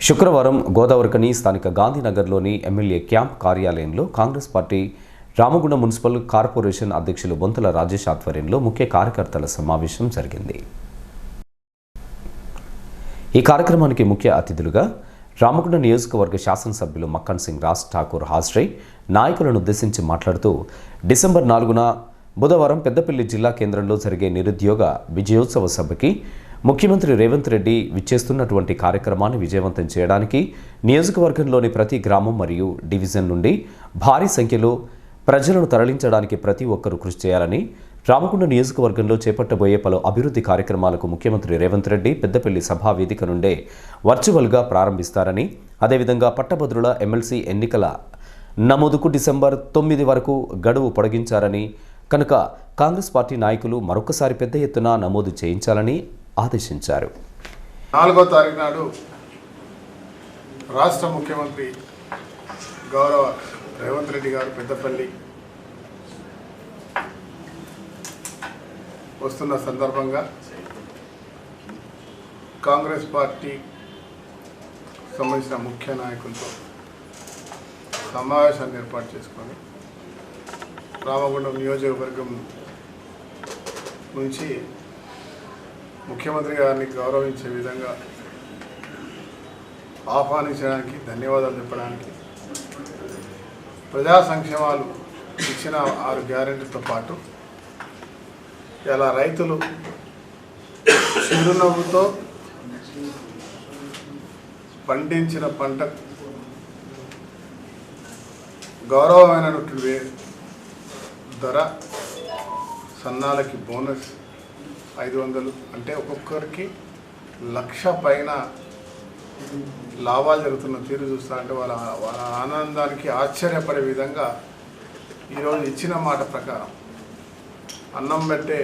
శుక్రవారం గోదావరికని స్థానిక గాంధీనగర్లోని MLA camp కార్యాలయంలో Congress party Ramagunda municipal corporation అధ్యక్షులు బొంతల రాజేష్ ఆధ్వర్యంలో ముఖ్య కార్యకర్తల సమావేశం జరిగింది. ఈ కార్యక్రమానికి ముఖ్య అతిథులుగా రామగుండ నియోజకవర్గ శాసనసభ్యులు మక్కన్ సింగ్ రాజ్ ఠాకూర్ హాజరై నాయకులను ఉద్దేశించి మాట్లాడుతూ డిసెంబర్ నాలుగున బుధవారం పెద్దపల్లి జిల్లా కేంద్రంలో జరిగే నిరుద్యోగ విజయోత్సవ సభకి ముఖ్యమంత్రి రేవంత్ రెడ్డి విచ్చేస్తున్నటువంటి కార్యక్రమాన్ని విజయవంతం చేయడానికి నియోజకవర్గంలోని ప్రతి గ్రామం మరియు డివిజన్ నుండి భారీ సంఖ్యలో ప్రజలను తరలించడానికి ప్రతి ఒక్కరూ కృషి చేయాలని రామగుండ నియోజకవర్గంలో చేపట్టబోయే పలు అభివృద్ధి కార్యక్రమాలకు ముఖ్యమంత్రి రేవంత్ రెడ్డి పెద్దపల్లి సభా వేదిక నుండే వర్చువల్గా ప్రారంభిస్తారని అదేవిధంగా పట్టభద్రుల ఎమ్మెల్సీ ఎన్నికల నమోదుకు డిసెంబర్ తొమ్మిది వరకు గడువు పొడిగించారని కనుక కాంగ్రెస్ పార్టీ నాయకులు మరొకసారి పెద్ద ఎత్తున నమోదు చేయించాలని ఆదేశించారు. నాలుగో తారీఖు నాడు రాష్ట్ర ముఖ్యమంత్రి గౌరవ రేవంత్ రెడ్డి గారు పెద్దపల్లి వస్తున్న సందర్భంగా కాంగ్రెస్ పార్టీ సంబంధించిన ముఖ్య నాయకులతో సమావేశాన్ని ఏర్పాటు చేసుకొని రామగుండం నియోజకవర్గం నుంచి ముఖ్యమంత్రి గారిని గౌరవించే విధంగా ఆహ్వానించడానికి ధన్యవాదాలు చెప్పడానికి ప్రజా సంక్షేమాలు ఇచ్చిన ఆరు గ్యారెంటీతో పాటు ఇలా రైతులు చిరునవ్వుతో పండించిన పంట గౌరవమైనటువంటి ధర సన్నాలకి బోనస్ ఐదు వందలు. అంటే ఒక్కొక్కరికి లక్ష పైన లాభాలు జరుగుతున్న తీరు చూస్తా అంటే వాళ్ళ వాళ్ళ ఆనందానికి ఆశ్చర్యపడే విధంగా ఈరోజు ఇచ్చిన మాట ప్రకారం అన్నం పెట్టే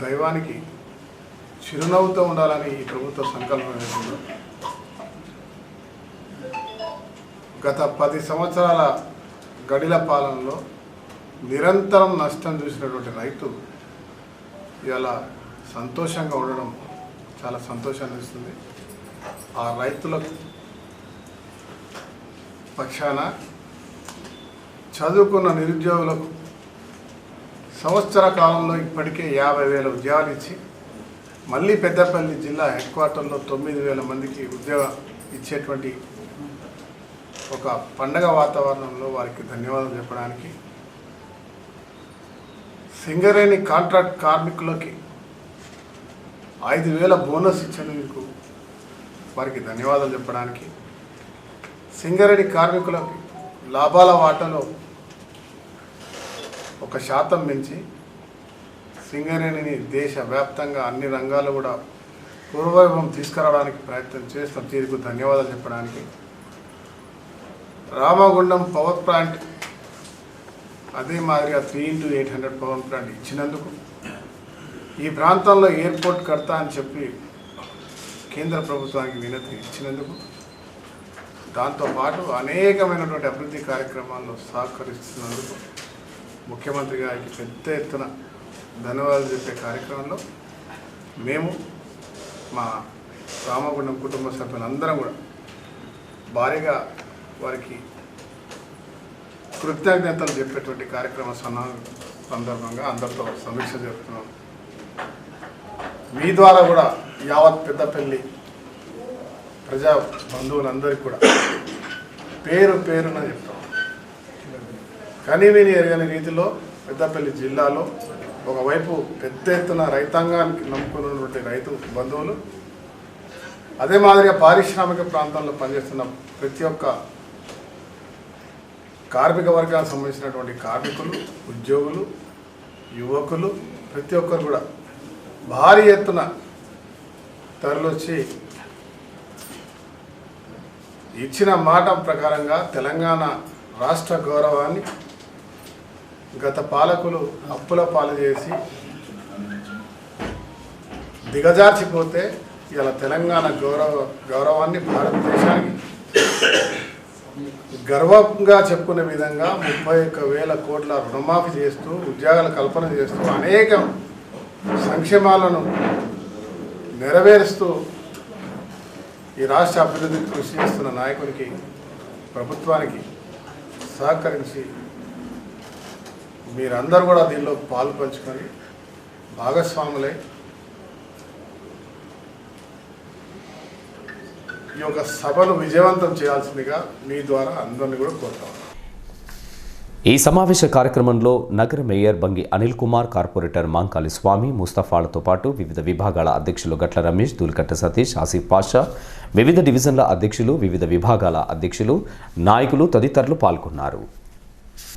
దైవానికి చిరునవ్వుతో ఉండాలని ఈ ప్రభుత్వ సంకల్పం వేసిందో గత పది సంవత్సరాల గడిల పాలనలో నిరంతరం నష్టం చూసినటువంటి రైతు ఇలా సంతోషంగా ఉండడం చాలా సంతోషాన్ని ఇస్తుంది. ఆ రైతుల పక్షాన చదువుకున్న నిరుద్యోగులకు సంవత్సర కాలంలో ఇప్పటికే యాభై వేల ఉద్యోగాలు ఇచ్చి మళ్ళీ పెద్దపల్లి జిల్లా హెడ్ క్వార్టర్లో తొమ్మిది వేల మందికి ఉద్యోగం ఇచ్చేటువంటి ఒక పండగ వాతావరణంలో వారికి ధన్యవాదాలు చెప్పడానికి సింగరేణి కాంట్రాక్ట్ కార్మికులకి ఐదు వేల బోనస్ ఇచ్చినందుకు వారికి ధన్యవాదాలు చెప్పడానికి సింగరేణి కార్మికులకి లాభాల వాటలో ఒక శాతం పెంచి సింగరేణిని దేశవ్యాప్తంగా అన్ని రంగాలు కూడా పూర్వవైభవం తీసుకురావడానికి ప్రయత్నం చేస్తాం తీరుకు ధన్యవాదాలు చెప్పడానికి రామగుండం పవర్ ప్లాంట్ అదే మాదిరిగా three into eight hundred power plant ఇచ్చినందుకు ఈ ప్రాంతంలో ఎయిర్పోర్ట్ కడతా అని చెప్పి కేంద్ర ప్రభుత్వానికి వినతి ఇచ్చినందుకు దాంతోపాటు అనేకమైనటువంటి అభివృద్ధి కార్యక్రమాల్లో సహకరిస్తున్నందుకు ముఖ్యమంత్రి గారికి పెద్ద ఎత్తున ధన్యవాదాలు చెప్పే కార్యక్రమంలో మేము మా రామగుండం కుటుంబ సభ్యులందరం కూడా భారీగా వారికి కృతజ్ఞతలు చెప్పేటువంటి కార్యక్రమ సన్నా సందర్భంగా అందరితో సమీక్ష జరుపుతున్నాం. మీ ద్వారా కూడా యావత్ పెద్దపల్లి ప్రజా బంధువులందరికీ కూడా పేరు పేరున చెప్తాం. కనీవిని ఎరగని రీతిలో పెద్దపల్లి జిల్లాలో ఒకవైపు పెద్ద ఎత్తున రైతాంగానికి నమ్ముకున్నటువంటి రైతు బంధువులు అదే మాదిరిగా పారిశ్రామిక ప్రాంతంలో పనిచేస్తున్న ప్రతి ఒక్క కార్మిక వర్గానికి సంబంధించినటువంటి కార్మికులు ఉద్యోగులు యువకులు ప్రతి ఒక్కరు కూడా భారీ ఎత్తున తరలొచ్చి ఇచ్చిన మాట ప్రకారంగా తెలంగాణ రాష్ట్ర గౌరవాన్ని గత పాలకులు అప్పుల పాలు చేసి దిగజార్చిపోతే ఇలా తెలంగాణ గౌరవ గౌరవాన్ని భారతదేశానికి గర్వంగా చెప్పుకునే విధంగా ముప్పై ఒక్క వేల కోట్ల రుణమాఫీ చేస్తూ ఉద్యోగాల కల్పన చేస్తూ అనేక సంక్షేమాలను నెరవేరుస్తూ ఈ రాష్ట్ర అభివృద్ధికి కృషి చేస్తున్న నాయకునికి ప్రభుత్వానికి సహకరించి మీరందరూ కూడా దీనిలో పాలు పంచుకొని భాగస్వాములై ఈ యొక్క సభను విజయవంతం చేయాల్సిందిగా మీ ద్వారా అందరినీ కూడా కోరుతాం ఈ సమావేశ కార్యక్రమంలో నగర మేయర్ బంగి అనిల్ కుమార్ కార్పొరేటర్ మాంకాలి స్వామి ముస్తఫాలతో పాటు వివిధ విభాగాల అధ్యక్షులు గట్ల రమేష్ దూల్కట్ట సతీష్ ఆసిఫ్ పాషా వివిధ డివిజన్ల అధ్యక్షులు వివిధ విభాగాల అధ్యక్షులు నాయకులు తదితరులు పాల్గొన్నారు.